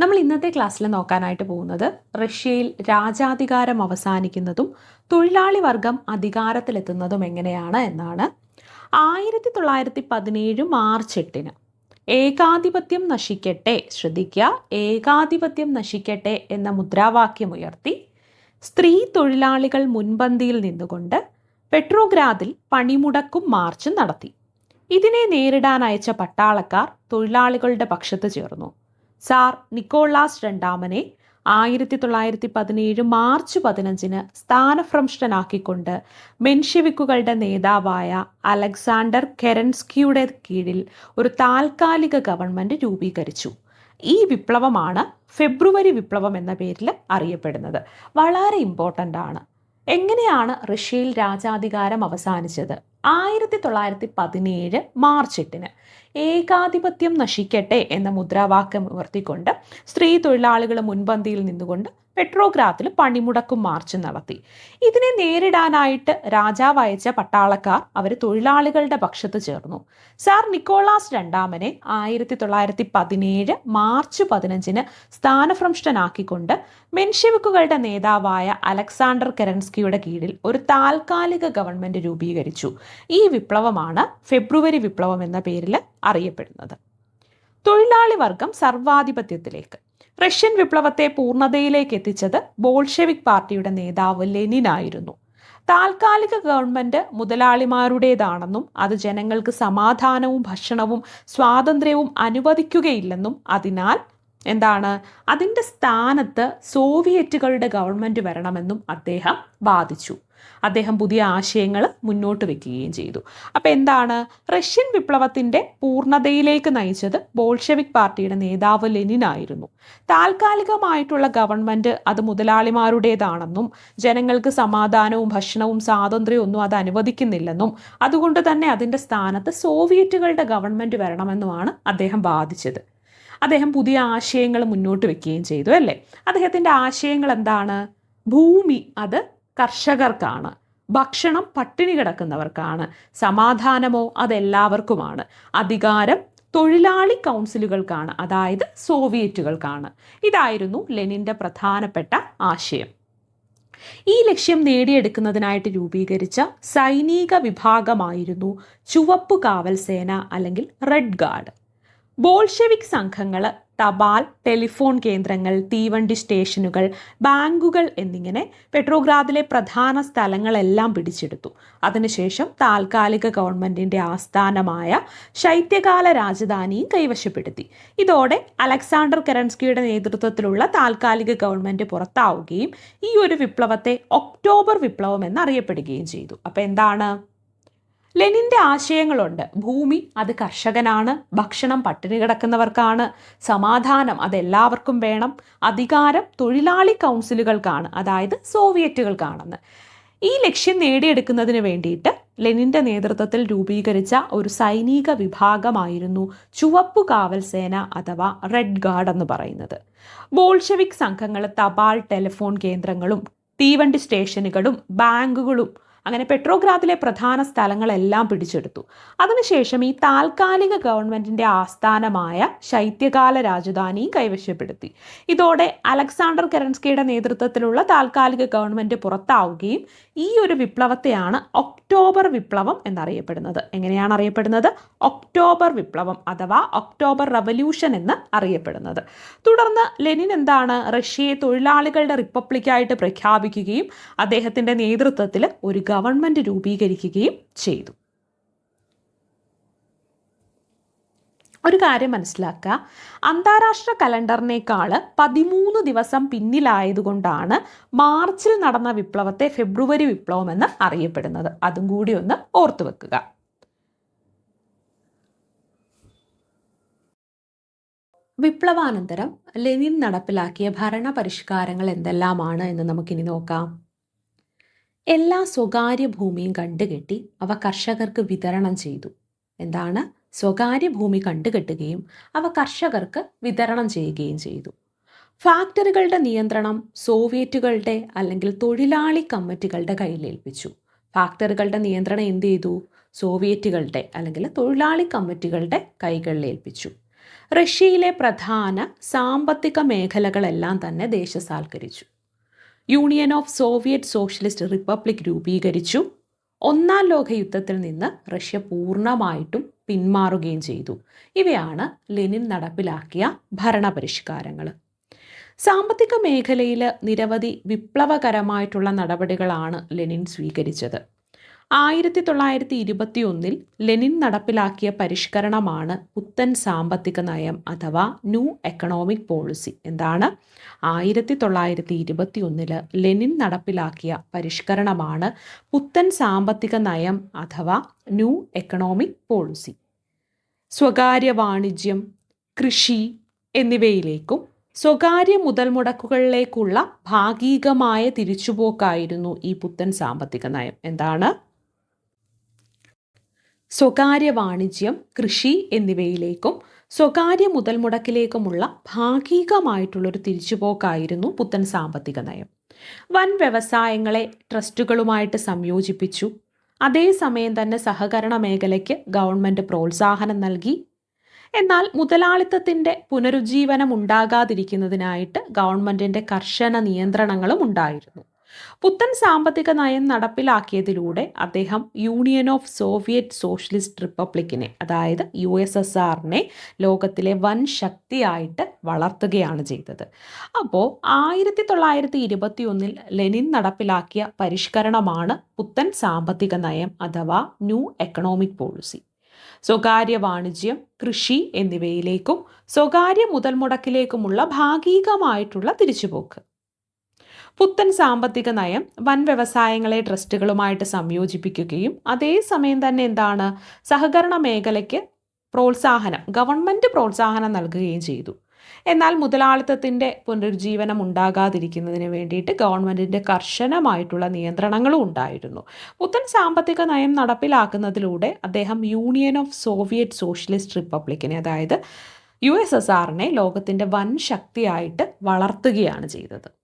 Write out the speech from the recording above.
നമ്മൾ ഇന്നത്തെ ക്ലാസ്സിൽ നോക്കാനായിട്ട് പോകുന്നത് റഷ്യയിൽ രാജാധികാരം അവസാനിക്കുന്നതും തൊഴിലാളി വർഗം അധികാരത്തിലെത്തുന്നതും എങ്ങനെയാണ് എന്നാണ്. ആയിരത്തി തൊള്ളായിരത്തി പതിനേഴ് മാർച്ച് എട്ടിന് ഏകാധിപത്യം നശിക്കട്ടെ ശ്രദ്ധിക്കുക ഏകാധിപത്യം നശിക്കട്ടെ എന്ന മുദ്രാവാക്യം ഉയർത്തി സ്ത്രീ തൊഴിലാളികൾ മുൻപന്തിയിൽ നിന്നുകൊണ്ട് പെട്രോഗ്രാദിൽ പണിമുടക്കും മാർച്ചും നടത്തി. ഇതിനെ നേരിടാൻ അയച്ച പട്ടാളക്കാർ തൊഴിലാളികളുടെ പക്ഷത്ത് ചേർന്നു. സാർ നിക്കോളാസ് രണ്ടാമനെ ആയിരത്തി തൊള്ളായിരത്തി പതിനേഴ് മാർച്ച് പതിനഞ്ചിന് സ്ഥാനഭ്രംഷ്ടനാക്കിക്കൊണ്ട് മെൻഷെവിക്കുകളുടെ നേതാവായ അലക്സാണ്ടർ കെരൻസ്കിയുടെ കീഴിൽ ഒരു താൽക്കാലിക ഗവൺമെന്റ് രൂപീകരിച്ചു. ഈ വിപ്ലവമാണ് ഫെബ്രുവരി വിപ്ലവം എന്ന പേരിൽ അറിയപ്പെടുന്നത്. വളരെ ഇമ്പോർട്ടന്റ് ആണ്. എങ്ങനെയാണ് റഷ്യയിൽ രാജാധികാരം അവസാനിച്ചത്? ആയിരത്തി തൊള്ളായിരത്തി പതിനേഴ് മാർച്ച് എട്ടിന് ഏകാധിപത്യം നശിക്കട്ടെ എന്ന മുദ്രാവാക്യം ഉയർത്തിക്കൊണ്ട് സ്ത്രീ തൊഴിലാളികൾ മുൻപന്തിയിൽ നിന്നുകൊണ്ട് പെട്രോഗ്രാഫിൽ പണിമുടക്കും മാർച്ച് നടത്തി. ഇതിനെ നേരിടാനായിട്ട് രാജാവ് അയച്ച പട്ടാളക്കാർ അവർ തൊഴിലാളികളുടെ പക്ഷത്ത് ചേർന്നു. സാർ നിക്കോളാസ് രണ്ടാമനെ ആയിരത്തി തൊള്ളായിരത്തി പതിനേഴ് മാർച്ച് പതിനഞ്ചിന് സ്ഥാനഭ്രംഷ്ടനാക്കിക്കൊണ്ട് മെൻഷെവിക്കുകളുടെ നേതാവായ അലക്സാണ്ടർ കെരൻസ്കിയുടെ കീഴിൽ ഒരു താൽക്കാലിക ഗവൺമെന്റ് രൂപീകരിച്ചു. ഈ വിപ്ലവമാണ് ഫെബ്രുവരി വിപ്ലവം എന്ന പേരിൽ അറിയപ്പെടുന്നത്. തൊഴിലാളി വർഗം സർവാധിപത്യത്തിലേക്ക്. റഷ്യൻ വിപ്ലവത്തെ പൂർണതയിലേക്ക് എത്തിച്ചത് ബോൾഷെവിക് പാർട്ടിയുടെ നേതാവ് ലെനിൻ ആയിരുന്നു. താൽക്കാലിക ഗവൺമെന്റ് മുതലാളിമാരുടേതാണെന്നും അത് ജനങ്ങൾക്ക് സമാധാനവും ഭക്ഷണവും സ്വാതന്ത്ര്യവും അനുവദിക്കുകയില്ലെന്നും അതിനാൽ എന്താണ്? അതിന്റെ സ്ഥാനത്ത് സോവിയറ്റുകളുടെ ഗവൺമെന്റ് വരണമെന്നും അദ്ദേഹം വാദിച്ചു. അദ്ദേഹം പുതിയ ആശയങ്ങൾ മുന്നോട്ട് വെക്കുകയും ചെയ്തു. അപ്പോൾ എന്താണ്? റഷ്യൻ വിപ്ലവത്തിന്റെ പൂർണതയിലേക്ക് നയിച്ചത് ബോൾഷെവിക് പാർട്ടിയുടെ നേതാവ് ലെനിനായിരുന്നു താൽക്കാലികമായിട്ടുള്ള ഗവൺമെന്റ് അത് മുതലാളിമാരുടേതാണെന്നും ജനങ്ങൾക്ക് സമാധാനവും ഭക്ഷണവും സ്വാതന്ത്ര്യവും ഒന്നും അത് അനുവദിക്കുന്നില്ലെന്നും അതുകൊണ്ട് തന്നെ അതിന്റെ സ്ഥാനത്ത് സോവിയറ്റുകളുടെ ഗവൺമെന്റ് വരണമെന്നുമാണ് അദ്ദേഹം വാദിച്ചത്. അദ്ദേഹം പുതിയ ആശയങ്ങൾ മുന്നോട്ട് വെക്കുകയും ചെയ്തു അല്ലേ? അദ്ദേഹത്തിന്റെ ആശയങ്ങൾ എന്താണ്? ഭൂമി അത് കർഷകർക്കാണ്. ഭക്ഷണം പട്ടിണി കിടക്കുന്നവർക്കാണ്. സമാധാനമോ അതെല്ലാവർക്കുമാണ് അധികാരം തൊഴിലാളി കൗൺസിലുകൾക്കാണ് അതായത് സോവിയറ്റുകൾക്കാണ്. ഇതായിരുന്നു ലെനിന്റെ പ്രധാനപ്പെട്ട ആശയം. ഈ ലക്ഷ്യം നേടിയെടുക്കുന്നതിനായിട്ട് രൂപീകരിച്ച സൈനിക വിഭാഗമായിരുന്നു ചുവപ്പ് കാവൽ സേന അല്ലെങ്കിൽ റെഡ് ഗാർഡ്. ബോൾഷെവിക് സംഘങ്ങൾ തപാൽ ടെലിഫോൺ കേന്ദ്രങ്ങൾ തീവണ്ടി സ്റ്റേഷനുകൾ ബാങ്കുകൾ എന്നിങ്ങനെ പെട്രോഗ്രാദിലെ പ്രധാന സ്ഥലങ്ങളെല്ലാം പിടിച്ചെടുത്തു. അതിനുശേഷം താൽക്കാലിക ഗവൺമെന്റിന്റെ ആസ്ഥാനമായ ശൈത്യകാല രാജധാനിയും കൈവശപ്പെടുത്തി. ഇതോടെ അലക്സാണ്ടർ കെറൻസ്കിയുടെ നേതൃത്വത്തിലുള്ള താൽക്കാലിക ഗവൺമെന്റ് പുറത്താവുകയും ഈ ഒരു വിപ്ലവത്തെ ഒക്ടോബർ വിപ്ലവം എന്നറിയപ്പെടുകയും ചെയ്തു. അപ്പോൾ എന്താണ്? ലെനിന്റെ ആശയങ്ങളുണ്ട്. ഭൂമി അത് കർഷകനാണ് ഭക്ഷണം പട്ടിണി കിടക്കുന്നവർക്കാണ് സമാധാനം അതെല്ലാവർക്കും വേണം അധികാരം തൊഴിലാളി കൗൺസിലുകൾക്കാണ് അതായത് സോവിയറ്റുകൾക്കാണെന്ന്. ഈ ലക്ഷ്യം നേടിയെടുക്കുന്നതിന് വേണ്ടിയിട്ട് ലെനിന്റെ നേതൃത്വത്തിൽ രൂപീകരിച്ച ഒരു സൈനിക വിഭാഗമായിരുന്നു ചുവപ്പു കാവൽ സേന അഥവാ റെഡ് ഗാർഡ് എന്ന് പറയുന്നത്. ബോൾഷെവിക് സംഘങ്ങൾ തപാൽ ടെലിഫോൺ കേന്ദ്രങ്ങളും തീവണ്ടി സ്റ്റേഷനുകളും ബാങ്കുകളും അങ്ങനെ പെട്രോഗ്രാദിലെ പ്രധാന സ്ഥലങ്ങളെല്ലാം പിടിച്ചെടുത്തു. അതിനുശേഷം ഈ താൽക്കാലിക ഗവൺമെന്റിന്റെ ആസ്ഥാനമായ ശൈത്യകാല രാജധാനി കൈവശപ്പെടുത്തി. ഇതോടെ അലക്സാണ്ടർ കെറൻസ്കിയുടെ നേതൃത്വത്തിലുള്ള താൽക്കാലിക ഗവൺമെന്റ് പുറത്താവുകയും ഈ ഒരു വിപ്ലവത്തെയാണ് ഒക്ടോബർ വിപ്ലവം എന്നറിയപ്പെടുന്നത്. എങ്ങനെയാണ് അറിയപ്പെടുന്നത്? ഒക്ടോബർ വിപ്ലവം അഥവാ ഒക്ടോബർ റവല്യൂഷൻ എന്ന് അറിയപ്പെടുന്നത്. തുടർന്ന് ലെനിൻ എന്താണ് റഷ്യയെ തൊഴിലാളികളുടെ റിപ്പബ്ലിക്കായിട്ട് പ്രഖ്യാപിക്കുകയും അദ്ദേഹത്തിന്റെ നേതൃത്വത്തിൽ ഒരു ഗവൺമെന്റ് രൂപീകരിക്കുകയും ചെയ്തു. ഒരു കാര്യം മനസ്സിലാക്കുക. അന്താരാഷ്ട്ര കലണ്ടറിനേക്കാൾ പതിമൂന്ന് ദിവസം പിന്നിലായതുകൊണ്ടാണ് മാർച്ചിൽ നടന്ന വിപ്ലവത്തെ ഫെബ്രുവരി വിപ്ലവം എന്ന് അറിയപ്പെടുന്നത്. അതും കൂടി ഒന്ന് ഓർത്തു വെക്കുക. വിപ്ലവാനന്തരം ലെനിൻ നടപ്പിലാക്കിയ ഭരണ പരിഷ്കാരങ്ങൾ എന്തെല്ലാമാണ് എന്ന് നമുക്കിനി നോക്കാം. എല്ലാ സ്വകാര്യ ഭൂമിയും കണ്ടുകെട്ടി അവ കർഷകർക്ക് വിതരണം ചെയ്തു. എന്താണ്? സ്വകാര്യ ഭൂമി കണ്ടുകെട്ടുകയും അവ കർഷകർക്ക് വിതരണം ചെയ്യുകയും ചെയ്തു. ഫാക്ടറികളുടെ നിയന്ത്രണം സോവിയറ്റുകളുടെ അല്ലെങ്കിൽ തൊഴിലാളി കമ്മിറ്റികളുടെ കയ്യിലേൽപ്പിച്ചു. ഫാക്ടറികളുടെ നിയന്ത്രണം എന്ത് ചെയ്തു? സോവിയറ്റുകളുടെ അല്ലെങ്കിൽ തൊഴിലാളി കമ്മിറ്റികളുടെ കൈകളിൽ ഏൽപ്പിച്ചു റഷ്യയിലെ പ്രധാന സാമ്പത്തിക മേഖലകളെല്ലാം തന്നെ ദേശസാൽക്കരിച്ചു. Union of Soviet Socialist Republic രൂപീകരിച്ചു. ഒന്നാം ലോക യുദ്ധത്തിൽ നിന്ന് റഷ്യ പൂർണമായിട്ടും പിന്മാറുകയും ചെയ്തു. ഇവയാണ് ലെനിൻ നടപ്പിലാക്കിയ ഭരണപരിഷ്കാരങ്ങൾ. സാമ്പത്തിക മേഖലയിൽ നിരവധി വിപ്ലവകരമായിട്ടുള്ള നടപടികളാണ് ലെനിൻ സ്വീകരിച്ചത്. ആയിരത്തി തൊള്ളായിരത്തി ഇരുപത്തി ഒന്നിൽ ലെനിൻ നടപ്പിലാക്കിയ പരിഷ്കരണമാണ് പുത്തൻ സാമ്പത്തിക നയം അഥവാ ന്യൂ എക്കണോമിക് പോളിസി. എന്താണ്? ആയിരത്തി തൊള്ളായിരത്തി ഇരുപത്തി ഒന്നിൽ ലെനിൻ നടപ്പിലാക്കിയ പരിഷ്കരണമാണ് പുത്തൻ സാമ്പത്തിക നയം അഥവാ ന്യൂ എക്കണോമിക് പോളിസി. സ്വകാര്യ വാണിജ്യം കൃഷി എന്നിവയിലേക്കും സ്വകാര്യ മുതൽ മുടക്കുകളിലേക്കുള്ള ഭാഗികമായ തിരിച്ചുപോക്കായിരുന്നു ഈ പുത്തൻ സാമ്പത്തിക നയം. എന്താണ്? സ്വകാര്യ വാണിജ്യം കൃഷി എന്നിവയിലേക്കും സ്വകാര്യ മുതൽ മുടക്കിലേക്കുമുള്ള ഭാഗികമായിട്ടുള്ളൊരു തിരിച്ചുപോക്കായിരുന്നു പുത്തൻ സാമ്പത്തിക നയം. വൻ വ്യവസായങ്ങളെ ട്രസ്റ്റുകളുമായിട്ട് സംയോജിപ്പിച്ചു. അതേസമയം തന്നെ സഹകരണ മേഖലയ്ക്ക് ഗവൺമെന്റ് പ്രോത്സാഹനം നൽകി. എന്നാൽ മുതലാളിത്തത്തിന്റെ പുനരുജ്ജീവനം ഉണ്ടാകാതിരിക്കുന്നതിനായിട്ട് ഗവൺമെന്റിന്റെ കർശന നിയന്ത്രണങ്ങളും ഉണ്ടായിരുന്നു. പുത്തൻ സാമ്പത്തിക നയം നടപ്പിലാക്കിയതിലൂടെ അദ്ദേഹം യൂണിയൻ ഓഫ് സോവിയറ്റ് സോഷ്യലിസ്റ്റ് റിപ്പബ്ലിക്കിനെ അതായത് യു എസ് എസ് ആറിനെ ലോകത്തിലെ വൻ ശക്തിയായിട്ട് വളർത്തുകയാണ് ചെയ്തത്. അപ്പോൾ ആയിരത്തി തൊള്ളായിരത്തി ഇരുപത്തി ഒന്നിൽ ലെനിൻ നടപ്പിലാക്കിയ പരിഷ്കരണമാണ് പുത്തൻ സാമ്പത്തിക നയം അഥവാ ന്യൂ എക്കണോമിക് പോളിസി സ്വകാര്യ വാണിജ്യം കൃഷി എന്നിവയിലേക്കും സ്വകാര്യ മുതൽ മുടക്കിലേക്കുമുള്ള ഭാഗികമായിട്ടുള്ള തിരിച്ചുപോക്ക്. പുത്തൻ സാമ്പത്തിക നയം വൻ വ്യവസായങ്ങളെ ട്രസ്റ്റുകളുമായിട്ട് സംയോജിപ്പിക്കുകയും അതേസമയം തന്നെ എന്താണ് സഹകരണ മേഖലയ്ക്ക് പ്രോത്സാഹനം ഗവൺമെന്റ് പ്രോത്സാഹനം നൽകുകയും ചെയ്തു. എന്നാൽ മുതലാളിത്തത്തിന്റെ പുനരുജ്ജീവനം ഉണ്ടാകാതിരിക്കുന്നതിന് വേണ്ടിയിട്ട് ഗവൺമെന്റിന്റെ കർശനമായിട്ടുള്ള നിയന്ത്രണങ്ങളും ഉണ്ടായിരുന്നു. പുത്തൻ സാമ്പത്തിക നയം നടപ്പിലാക്കുന്നതിലൂടെ അദ്ദേഹം യൂണിയൻ ഓഫ് സോവിയറ്റ് സോഷ്യലിസ്റ്റ് റിപ്പബ്ലിക്കിനെ അതായത് യു എസ് എസ് ആറിനെ ലോകത്തിന്റെ വൻ ശക്തിയായിട്ട് വളർത്തുകയാണ് ചെയ്തത്.